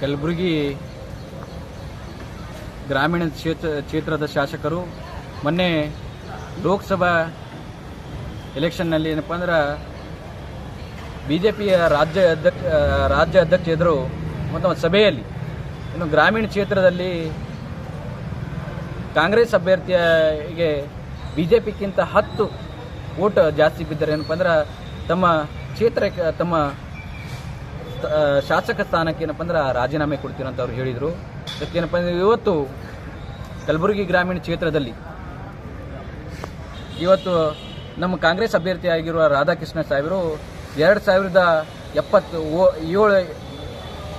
ಕಲಬುರಗಿ ಗ್ರಾಮೀಣ ಕ್ಷೇತ್ರ, ಕ್ಷೇತ್ರದ ಶಾಸಕರು. ಮೊನ್ನೆ ಲೋಕಸಭಾ ಎಲೆಕ್ಷನ್ನಲ್ಲಿ ಏನಪ್ಪ ಅಂದ್ರೆ ಬಿ ಜೆ ಪಿಯ ರಾಜ್ಯ ಅಧ್ಯಕ್ಷ ರಾಜ್ಯ ಅಧ್ಯಕ್ಷ ಇದ್ದರು ಮತ್ತು ಒಂದು ಸಭೆಯಲ್ಲಿ, ಇನ್ನು ಗ್ರಾಮೀಣ ಕ್ಷೇತ್ರದಲ್ಲಿ ಕಾಂಗ್ರೆಸ್ ಅಭ್ಯರ್ಥಿಗೆ ಬಿ ಜೆ ಪಿಗಿಂತ ಹತ್ತು ಓಟ್ ಜಾಸ್ತಿ ಬಿದ್ದರೆ ಏನಪ್ಪ ಅಂದ್ರೆ ತಮ್ಮ ಕ್ಷೇತ್ರಕ್ಕೆ, ತಮ್ಮ ಶಾಸಕ ಸ್ಥಾನಕ್ಕೆ ಏನಪ್ಪ ಅಂದ್ರೆ ರಾಜೀನಾಮೆ ಕೊಡ್ತೀನಿ ಅಂತ ಅವ್ರು ಹೇಳಿದರು. ಅದಕ್ಕೇನಪ್ಪ ಅಂದ್ರೆ ಇವತ್ತು ಕಲಬುರಗಿ ಗ್ರಾಮೀಣ ಕ್ಷೇತ್ರದಲ್ಲಿ ಇವತ್ತು ನಮ್ಮ ಕಾಂಗ್ರೆಸ್ ಅಭ್ಯರ್ಥಿಯಾಗಿರುವ ರಾಧಾಕೃಷ್ಣ ಸಾಹೇಬರು ಎರಡು ಸಾವಿರದ ಎಪ್ಪತ್ತು ಓ ಏಳು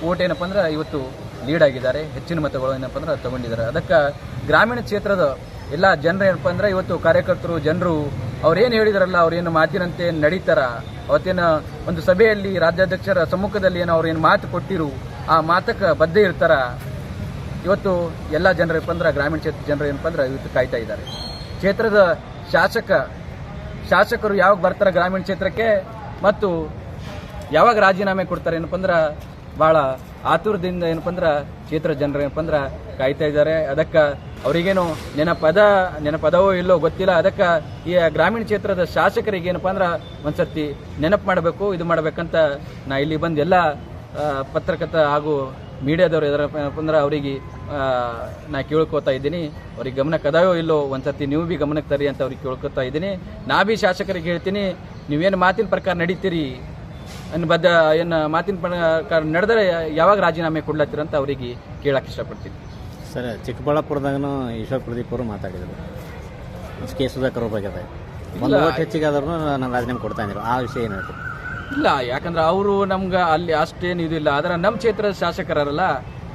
ಓಟ್ ಏನಪ್ಪ ಅಂದ್ರೆ ಇವತ್ತು ಲೀಡ್ ಆಗಿದ್ದಾರೆ. ಹೆಚ್ಚಿನ ಮತಗಳು ಏನಪ್ಪ ಅಂದ್ರೆ ತಗೊಂಡಿದ್ದಾರೆ. ಅದಕ್ಕೆ ಗ್ರಾಮೀಣ ಕ್ಷೇತ್ರದ ಎಲ್ಲ ಜನರು ಏನಪ್ಪ ಅಂದ್ರೆ ಇವತ್ತು ಕಾರ್ಯಕರ್ತರು, ಜನರು ಅವ್ರೇನು ಹೇಳಿದಾರಲ್ಲ, ಅವ್ರೇನು ಮಾತಿನಂತೆ ನಡೀತಾರ? ಅವತ್ತೇನು ಒಂದು ಸಭೆಯಲ್ಲಿ ರಾಜ್ಯಾಧ್ಯಕ್ಷರ ಸಮ್ಮುಖದಲ್ಲಿ ಏನೋ ಅವ್ರೇನು ಮಾತು ಕೊಟ್ಟಿರು, ಆ ಮಾತಕ್ಕೆ ಬದ್ಧ ಇರ್ತಾರ? ಇವತ್ತು ಎಲ್ಲ ಜನರು ಏನಪ್ಪಂದ್ರೆ ಗ್ರಾಮೀಣ ಕ್ಷೇತ್ರ ಜನರು ಏನಪ್ಪ ಅಂದ್ರೆ ಇವತ್ತು ಕಾಯ್ತಾ ಇದ್ದಾರೆ. ಕ್ಷೇತ್ರದ ಶಾಸಕ, ಶಾಸಕರು ಯಾವಾಗ ಬರ್ತಾರೆ ಗ್ರಾಮೀಣ ಕ್ಷೇತ್ರಕ್ಕೆ ಮತ್ತು ಯಾವಾಗ ರಾಜೀನಾಮೆ ಕೊಡ್ತಾರೆ ಏನಪ್ಪ ಅಂದ್ರೆ ಭಾಳ ಆತುರದಿಂದ ಏನಪ್ಪ ಅಂದ್ರೆ ಕ್ಷೇತ್ರ ಜನರು ಏನಪ್ಪ ಅಂದ್ರೆ ಕಾಯ್ತಾ ಇದ್ದಾರೆ. ಅದಕ್ಕೆ ಅವರಿಗೇನು ನೆನಪದ, ನೆನಪದವೋ ಇಲ್ಲೋ ಗೊತ್ತಿಲ್ಲ. ಅದಕ್ಕೆ ಈ ಗ್ರಾಮೀಣ ಕ್ಷೇತ್ರದ ಶಾಸಕರಿಗೆ ಏನಪ್ಪ ಅಂದ್ರೆ ಒಂದ್ಸರ್ತಿ ನೆನಪು ಮಾಡಬೇಕು, ಇದು ಮಾಡಬೇಕಂತ ನಾ ಇಲ್ಲಿ ಬಂದು ಎಲ್ಲ ಪತ್ರಕರ್ತ ಹಾಗೂ ಮೀಡಿಯಾದವರು ಏನಪ್ಪ ಅಂದ್ರೆ ಅವರಿಗೆ ನಾ ಕೇಳ್ಕೊತಾ ಇದ್ದೀನಿ. ಅವ್ರಿಗೆ ಗಮನಕ್ಕೆ ಅದಾವೋ ಇಲ್ಲೋ ಒಂದ್ಸರ್ತಿ ನೀವು ಬಿ ಗಮನಕ್ಕೆ ತರಿ ಅಂತ ಅವ್ರಿಗೆ ಕೇಳ್ಕೊತಾ ಇದ್ದೀನಿ. ನಾ ಬಿ ಶಾಸಕರಿಗೆ ಹೇಳ್ತೀನಿ, ನೀವೇನು ಮಾತಿನ ಪ್ರಕಾರ ನಡೀತೀರಿ? ಅನ್ ಬದ್ಧ ಏನು ಮಾತಿನ ಪ್ರಕಾರ ನಡೆದರೆ ಯಾವಾಗ ರಾಜೀನಾಮೆ ಕೊಡ್ಲತ್ತೀರ ಅಂತ ಅವರಿಗೆ ಕೇಳಕ್ಕೆ ಇಷ್ಟಪಡ್ತೀನಿ. ಸರ್ ಚಿಕ್ಕಬಳ್ಳಾಪುರದಾಗೂ ಈಶ್ವರ್ ಪ್ರದೀಪ್ ಅವರು ಮಾತಾಡಿದರು. ಕೆ ಸುಧಾಕರ್ ಅವ್ರ ಬಗ್ಗೆ ಒಂದು ಓಟ್ ಹೆಚ್ಚಿಗೆ ಆದ್ರೂ ನಾನು ರಾಜೀನಾಮೆ ಕೊಡ್ತಾ ಇದ್ರು ಆ ವಿಷಯ ಏನು ಇಲ್ಲ ಯಾಕಂದ್ರೆ ಅವರು ನಮ್ಗೆ ಅಲ್ಲಿ ಅಷ್ಟೇನು ಇದಿಲ್ಲ ಆದ್ರೆ ನಮ್ಮ ಕ್ಷೇತ್ರದ ಶಾಸಕರಲ್ಲ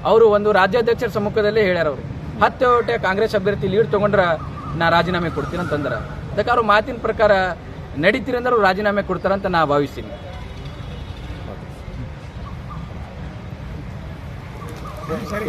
ಅವರು ಒಂದು ರಾಜ್ಯಾಧ್ಯಕ್ಷರ ಸಮ್ಮುಖದಲ್ಲೇ ಹೇಳ್ಯಾರ ಅವರು. ಹತ್ತು ಓಟೆ ಕಾಂಗ್ರೆಸ್ ಅಭ್ಯರ್ಥಿ ಲೀಡ್ ತಗೊಂಡ್ರ ನಾ ರಾಜೀನಾಮೆ ಕೊಡ್ತೀನಿ ಅಂತಂದ್ರೆ ಅದಕ್ಕೆ ಅವ್ರ ಮಾತಿನ ಪ್ರಕಾರ ನಡೀತೀರಿ ಅಂದ್ರೆ ಅವ್ರು ರಾಜೀನಾಮೆ ಕೊಡ್ತಾರಂತ ನಾ ಭಾವಿಸ್ತೀನಿ. Necesario.